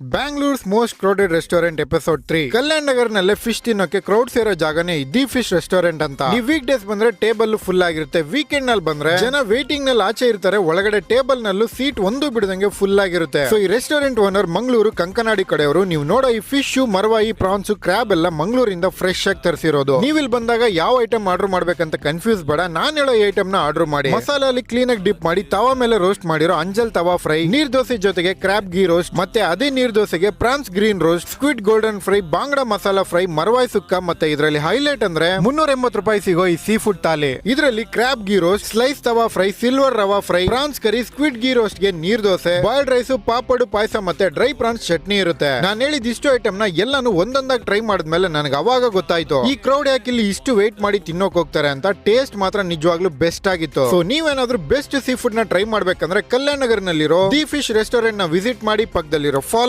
Bangalore's most crowded restaurant episode three Kalyan Nagar ನಲ್ಲೇ fish ತಿನ್ನೋಕೆ crowd ಸೇರೋ ಜಾಗನೇ ದಿ ಫಿಶ್ ರೆಸ್ಟೋರೆಂಟ್ ಅಂತ. ಈ ವೀಕ್ ಡೇಸ್ ಬಂದ್ರೆ ಟೇಬಲ್ ಫುಲ್ ಆಗಿರುತ್ತೆ. ವೀಕೆಂಡ್ನಲ್ಲಿ ಬಂದ್ರೆ ಜನ ವೇಟಿಂಗ್ನಲ್ಲಿ ಆಚೆ ಇರ್ತಾರೆ. ಒಳಗಡೆ ಟೇಬಲ್ ನಲ್ಲೂ ಸೀಟ್ ಒಂದು ಬಿಡದಂಗೆ ಫುಲ್ ಆಗಿರುತ್ತೆ. ಸೊ ಈ ರೆಸ್ಟೋರೆಂಟ್ ಓನರ್ ಮಂಗಳೂರು, ಕಂಕನಾಡಿ ಕಡೆಯವರು, ನೀವು ನೋಡೋ ಈ ಫಿಶ್ ಮರವಾಯಿ ಪ್ರಾನ್ಸ್ ಕ್ರಾಬ್ ಎಲ್ಲ ಮಂಗಳೂರಿಂದ ಫ್ರೆಶ್ ಆಗಿ ತರಿಸಿರೋದು. ನೀವು ಇಲ್ಲಿ ಬಂದಾಗ ಯಾವ ಐಟಮ್ ಆರ್ಡರ್ ಮಾಡ್ಬೇಕಂತ ಕನ್ಫ್ಯೂಸ್ ಬೇಡ. ನಾನು ಹೇಳೋ ಐಟಮ್ನ ಆರ್ಡರ್ ಮಾಡಿ. ಮಸಾಲ ಅಲ್ಲಿ ಕ್ಲೀನ್ ಆಗಿ ಡಿಪ್ ಮಾಡಿ, ತವಾ ಮೇಲೆ ರೋಸ್ಟ್ ಮಾಡಿರೋ ಅಂಜಲ್ ತವಾ ಫ್ರೈ ನೀರ್ ದೋಸೆ ಜೊತೆಗೆ ಕ್ರಾಬ್ ಗೀ ರೋಸ್ಟ್ ಮತ್ತೆ ಅದೇ ನೀರ್ ದೋಸೆಗೆ prawns green roast squid golden fry bangda masala fry, marvai sukka ಮತ್ತೆ ಇದರಲ್ಲಿ ಹೈಲೈಟ್ ಅಂದ್ರೆ ಮುನ್ನೂರ ಎಂಬತ್ತು ರೂಪಾಯಿ ಸಿಗೋ ಈ ಸೀ ಫುಡ್ ತಾಲಿ. ಇದರಲ್ಲಿ crab ghee roast slice tawa fry silver rava fry prawns curry squid ghee ರೋಸ್ಟ್ಗೆ neer dosa boiled rice papad, payasa ಮತ್ತೆ ಡ್ರೈ ಪ್ರಾನ್ಸ್ ಚಟ್ನಿ ಇರುತ್ತೆ. ನಾನು ಹೇಳಿದ ಇಷ್ಟು ಐಟಮ್ನ ಎಲ್ಲಾನು ಒಂದೊಂದಾಗಿ ಟ್ರೈ ಮಾಡಿದ್ಮೇಲೆ ನನಗೆ ಅವಾಗ ಗೊತ್ತಾಯ್ತು. ಈ ಕ್ರೌಡ್ ಯಾಕೆ ಇಲ್ಲಿ ಇಷ್ಟು ವೇಟ್ ಮಾಡಿ ತಿನ್ನೋಕ್ ಹೋಗ್ತಾರೆ ಅಂತ ಟೇಸ್ಟ್ ಮಾತ್ರ ನಿಜವಾಗ್ಲೂ ಬೆಸ್ಟ್ ಆಗಿತ್ತು. ಸೊ ನೀವೇನಾದ್ರೂ ಬೆಸ್ಟ್ ಸೀ ಫುಡ್ನ ಟ್ರೈ ಮಾಡ್ಬೇಕಂದ್ರೆ ಕಲ್ಯಾಣ ನಗರ್ ನಲ್ಲಿರೋ ದಿ ಫಿಶ್ ರೆಸ್ಟೋರೆಂಟ್ನ ವಿಸಿಟ್ ಮಾಡಿ ಪಕ್ಕದಲ್ಲಿರೋ ಫಾಲೋ